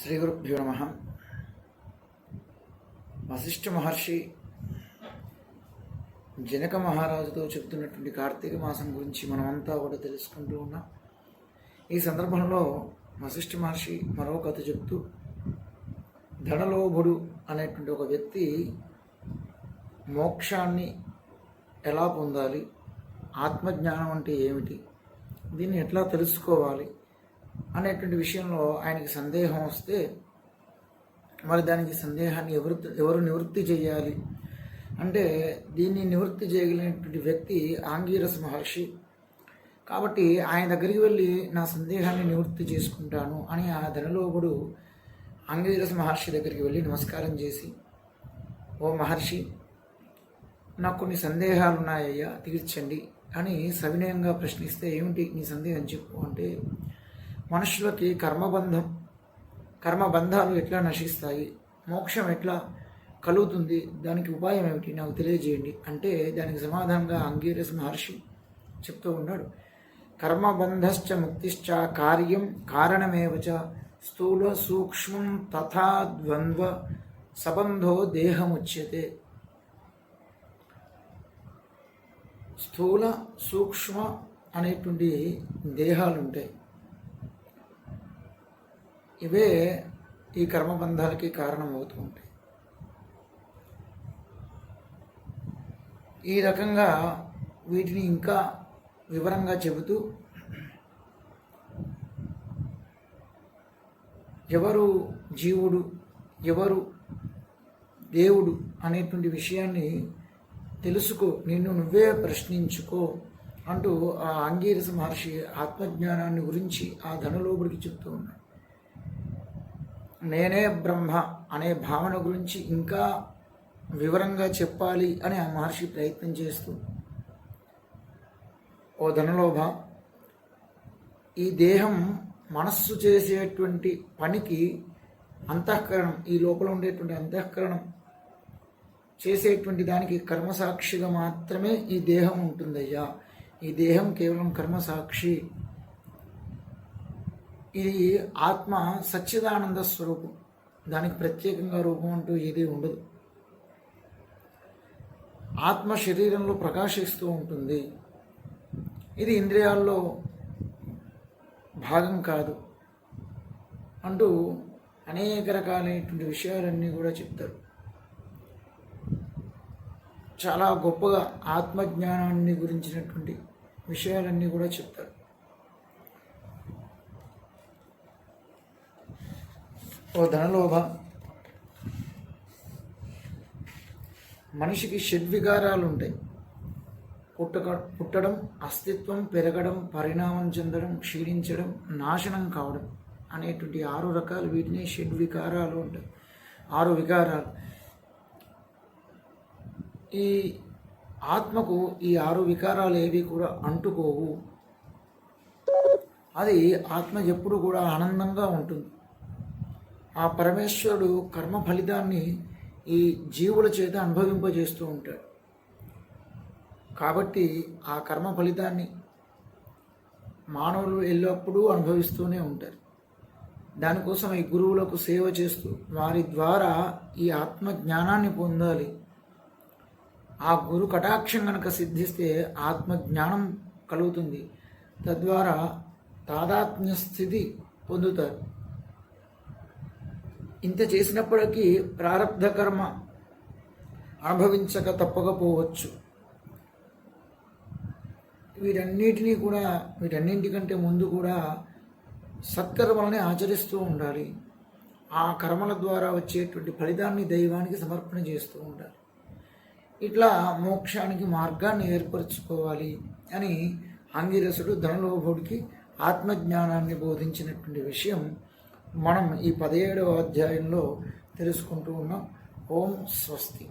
శ్రీ గురుభ్యో నమ. వశిష్ఠ మహర్షి జనక మహారాజుతో చెప్తున్నటువంటి కార్తీక మాసం గురించి మనమంతా కూడా తెలుసుకుంటూ ఉన్నాం. ఈ సందర్భంలో వశిష్ఠ మహర్షి మరో కథ చెప్తూ ధనలోభుడు అనేటువంటి ఒక వ్యక్తి మోక్షాన్ని ఎలా పొందాలి ఆత్మజ్ఞానం అంటే ఏమిటి దీన్ని ఎట్లా తెలుసుకోవాలి అనేటువంటి విషయంలో ఆయనకి సందేహం వస్తే మరి దానికి సందేహాన్ని ఎవరు ఎవరు నివృత్తి చేయాలి? అంటే దీన్ని నివృత్తి చేయగలిగినటువంటి వ్యక్తి ఆంగీరస మహర్షి. కాబట్టి ఆయన దగ్గరికి వెళ్ళి నా సందేహాన్ని నివృత్తి చేసుకుంటాను అని ఆ ధనలోపుడు ఆంగీరస మహర్షి దగ్గరికి వెళ్ళి నమస్కారం చేసి ఓ మహర్షి నాకు కొన్ని సందేహాలు ఉన్నాయ్యా తీర్చండి అని సవినయంగా ప్రశ్నిస్తే ఏమిటి నీ సందేహం చెప్పు అంటే మనుషులకి కర్మబంధం కర్మబంధాలు ఎట్లా నశిస్తాయి మోక్షం ఎట్లా కలుగుతుంది దానికి ఉపాయం ఏమిటి నాకు తెలియజేయండి. అంటే దానికి సమాధానంగా అంగీరస్ మహర్షి చెప్తూ ఉన్నాడు. కర్మబంధశ్చ ముక్తిశ్చ కార్యం కారణమేవచ స్థూల సూక్ష్మం తథా ద్వంద్వ సబంధో దేహముచ్యతే. స్థూల సూక్ష్మ అనేటువంటి దేహాలు ఉంటాయి ఇవే ఈ కర్మబంధాలకి కారణమవుతూ ఉంటాయి. ఈ రకంగా వీటిని ఇంకా వివరంగా చెబుతూ ఎవరు జీవుడు ఎవరు దేవుడు అనేటువంటి విషయాన్ని తెలుసుకో నిన్ను నువ్వే ప్రశ్నించుకో అంటూ ఆ అంగీరస మహర్షి ఆత్మజ్ఞానాన్ని గురించి ఆ ధనలోపుడికి చెప్తూ ఉన్నాడు. నేనే బ్రహ్మ అనే భావన గురించి ఇంకా వివరంగా చెప్పాలి అని ఆ మహర్షి ప్రయత్నం చేస్తూ ఓ ధనలోభ ఈ దేహం మనస్సు చేసేటువంటి పనికి అంతఃకరణం ఈ లోపల ఉండేటువంటి అంతఃకరణం చేసేటువంటి దానికి కర్మసాక్షిగా మాత్రమే ఈ దేహం ఉంటుందయ్యా. ఈ దేహం కేవలం కర్మసాక్షి. ఇది ఆత్మ సచ్చిదానంద స్వరూపం. దానికి ప్రత్యేకంగా రూపం అంటూ ఏది ఉండదు. ఆత్మ శరీరంలో ప్రకాశిస్తూ ఉంటుంది. ఇది ఇంద్రియాల్లో భాగం కాదు అంటూ అనేక రకాలైనటువంటి విషయాలన్నీ కూడా చెప్తారు. చాలా గొప్పగా ఆత్మజ్ఞానాన్ని గురించినటువంటి విషయాలన్నీ కూడా చెప్తారు. ఓ ధనలోభ. మనిషికి షడ్వికారాలు ఉంటాయి పుట్టక పుట్టడం అస్తిత్వం పెరగడం పరిణామం చెందడం క్షీణించడం నాశనం కావడం అనేటువంటి ఆరు రకాలు వీటిని షడ్వికారాలు ఉంటాయి ఆరు వికారాలు. ఈ ఆత్మకు ఈ ఆరు వికారాలు ఏవి కూడా అంటుకోవు. అది ఆత్మ ఎప్పుడు కూడా ఆనందంగా ఉంటుంది. ఆ పరమేశ్వరుడు కర్మ ఫలితాన్ని ఈ జీవుల చేత అనుభవింపజేస్తూ ఉంటాడు. కాబట్టి ఆ కర్మ ఫలితాన్ని మానవులు ఎల్లప్పుడూ అనుభవిస్తూనే ఉంటారు. దానికోసం ఈ గురువులకు సేవ చేస్తూ వారి ద్వారా ఈ ఆత్మ జ్ఞానాన్ని పొందాలి. ఆ గురు కటాక్షం కనుక సిద్ధిస్తే ఆత్మజ్ఞానం కలుగుతుంది. తద్వారా తాదాత్మ్య స్థితి పొందుతారు. ఇంత చేసినప్పటికీ ప్రారంధ కర్మ అనుభవించక తప్పకపోవచ్చు. వీటన్నిటినీ కూడా వీటన్నింటికంటే ముందు కూడా సత్కర్మలని ఆచరిస్తూ ఉండాలి. ఆ కర్మల ద్వారా వచ్చేటువంటి ఫలితాన్ని దైవానికి సమర్పణ చేస్తూ ఉండాలి. ఇట్లా మోక్షానికి మార్గాన్ని ఏర్పరచుకోవాలి అని ఆంగిరసుడు ధనలోభుడికి ఆత్మజ్ఞానాన్ని బోధించినటువంటి విషయం మనం ఈ పదిహేడవ అధ్యాయంలో తెలుసుకుంటూ ఉన్నాం. ఓం స్వస్తి.